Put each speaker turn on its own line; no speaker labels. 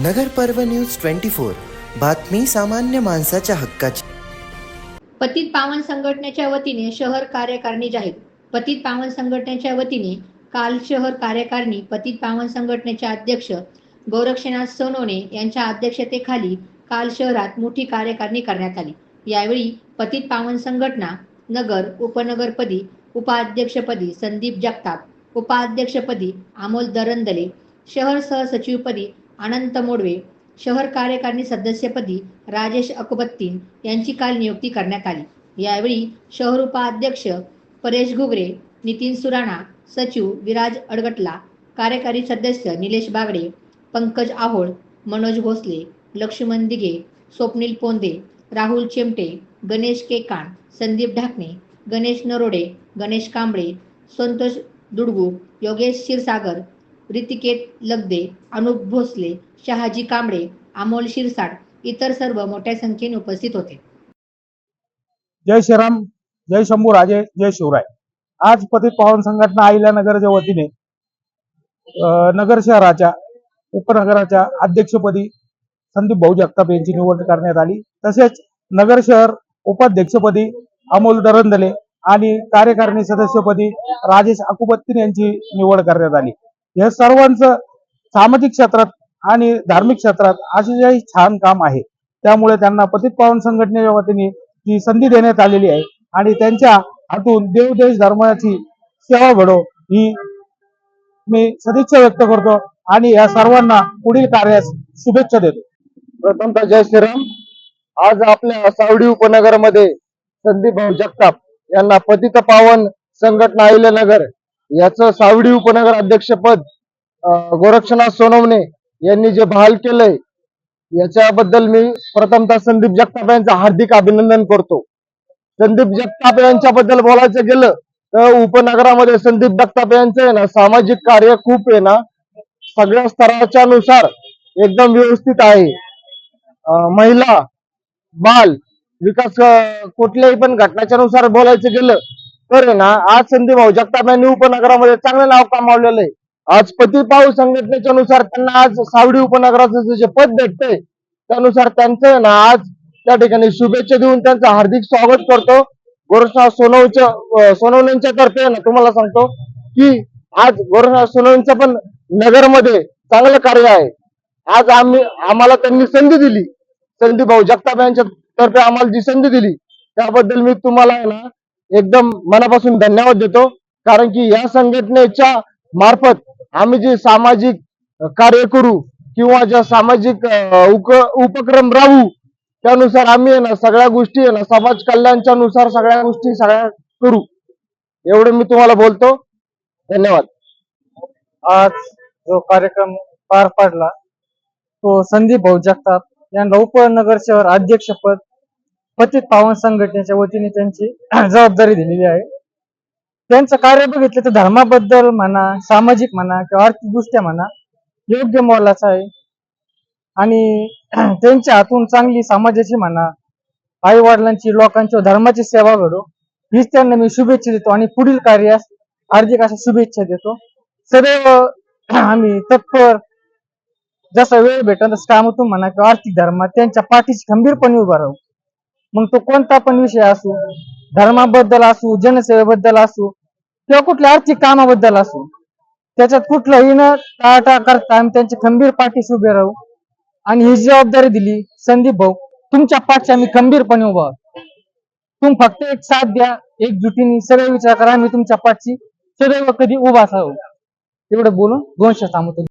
नगर पर्व news twenty four. बातमी सामान्य माणसाच्या हक्काची.
पतित पावन संघटनेच्या वतीने शहर कार्यकारिणी जाहीर. पतित पावन संघटनेच्या वतीने काल शहर कार्यकारिणी पतित पावन संघटनेचे अध्यक्ष गोरक्षनाथ सोनोने यांच्या अध्यक्षतेखाली काल शहरात मोठी कार्यकारिणी करण्यात आली. यावेळी पतित पावन संघटना नगर उपनगरपदी उपाध्यक्षपदी संदीप जगताप उपाध्यक्षपदी अमोल दरंदले शहर सहसचिवपदी अनंत मोडवे शहर कार्यकारिणी सदस्यपदी राजेश अकबत्तीन यांची काल नियुक्ती करण्यात आली. यावेळी शहर उपाध्यक्ष परेश घुगरे नितीन सुराणा सचिव विराज अडगटला कार्यकारी सदस्य निलेश बागडे पंकज आहोळ मनोज भोसले लक्ष्मण दिघे स्वप्नील पोंदे राहुल चिमटे गणेश केकाण संदीप ढाकणे गणेश नरोडे गणेश कांबळे संतोष दुडगू योगेश क्षीरसागर रितिकेत लगदे अनुप भोसले शहाजी कांबळे अमोल शिरसाट इतर सर्व मोठ्या संख्येने उपस्थित होते.
जय श्रीराम जय शंभू राजे जय शिवराय. आज पतित पावन संघटना आईला नगरच्या वतीने अं, नगर शहराच्या उपनगराच्या अध्यक्षपदी संदीप भाऊ जगताप यांची निवड करण्यात आली. तसेच नगर शहर उपाध्यक्षपदी अमोल दरंदले आणि कार्यकारिणी सदस्यपदी राजेश अकुबत्तीन यांची निवड करण्यात आली. या सर्वांचं सामाजिक क्षेत्रात आणि धार्मिक क्षेत्रात अतिशय छान काम आहे. त्यामुळे त्यांना पतित पावन संघटनेच्या वतीने ही संधी देण्यात आलेली आहे आणि त्यांच्या हातून देव देश धर्माची सेवा घडो ही मी सदिच्छा व्यक्त करतो आणि या सर्वांना पुढील कार्यास शुभेच्छा देतो.
प्रथमतः जय श्रीराम. आज आपल्या सावडी उपनगरमध्ये संदीप भाऊ जगताप यांना पतित पावन संघटना अहिल्यानगर याचं सावडी उपनगर अध्यक्षपद गोरक्षनाथ सोनवणे यांनी जे बहाल केलंय याच्याबद्दल मी प्रथमतः संदीप जगताप यांचं हार्दिक अभिनंदन करतो. संदीप जगताप यांच्याबद्दल बोलायचं गेलं तर उपनगरामध्ये संदीप जगताप यांचं आहे ना सामाजिक कार्य खूप आहे ना सगळ्या स्तराच्या नुसार एकदम व्यवस्थित आहे. महिला बाल विकास कुठल्याही पण घटनाच्या नुसार बोलायचं गेलं तर ना आज संधी भाऊ जगताप यांनी उपनगरामध्ये चांगलं नाव कमावलेलं आहे. आज पतिपाऊ संघटनेच्या नुसार त्यांना आज सावडी उपनगराचं जे पद भेटतंय त्यानुसार त्यांचं ना आज त्या ठिकाणी शुभेच्छा देऊन त्यांचं हार्दिक स्वागत करतो. गोरक्षनाथ सोनवच्या सोनवण्यांच्या तर्फे ना तुम्हाला सांगतो की आज गोरक्षनाथ सोनवण्यांचं पण नगरमध्ये चांगलं कार्य आहे. आज आम्ही आम्हाला त्यांनी संधी दिली. संधी भाऊ जगताप यांच्या तर्फे आम्हाला जी संधी दिली त्याबद्दल मी तुम्हाला आहे ना एकदम मनापासून धन्यवाद देतो. कारण की या संघटनेच्या मार्फत आम्ही जे सामाजिक कार्य करू किंवा ज्या सामाजिक उक- उपक्रम राहू त्यानुसार आम्ही आहे ना सगळ्या गोष्टी आहे ना समाज कल्याणच्या नुसार सगळ्या गोष्टी सगळ्या करू. एवढं मी तुम्हाला बोलतो. धन्यवाद.
आज जो कार्यक्रम पार पाडला तो संदीप भाऊ जगताप यांना उपनगर शहर अध्यक्षपद पतित पावन संघटनेच्या वतीने त्यांची जबाबदारी दिलेली आहे. त्यांचं कार्य बघितलं तर धर्माबद्दल म्हणा सामाजिक म्हणा किंवा आर्थिक दृष्ट्या म्हणा योग्य मोलाचा आहे. आणि त्यांच्या हातून चांगली समाजाची म्हणा आई वडिलांची लोकांची धर्माची सेवा घडो हीच त्यांना मी शुभेच्छा देतो. आणि पुढील कार्यास हार्दिक अशा शुभेच्छा देतो. सदैव आम्ही तत्पर जसा वेळ भेटेल तसं कामातून म्हणा किंवा आर्थिक धर्मात त्यांच्या पाठीशी खंबीरपणे उभा राहू. मग तो कोणता पण विषय असू धर्माबद्दल असू जनसेवेबद्दल असू किंवा कुठल्या आर्थिक कामाबद्दल असू त्याच्यात कुठलंही न टाळाटाळ करता आम्ही त्यांच्या खंबीर पाठीशी उभे राहू. आणि ही जबाबदारी दिली संदीप भाऊ तुमच्या पाठीशी आम्ही खंबीरपणे उभा आहोत. तुम्ही फक्त एक साथ द्या एकजुटीने सगळे विचार करा आम्ही तुमच्या पाठची सदैव कधी उभा असावं एवढं बोलून दोनशे शब्द थांबवतो.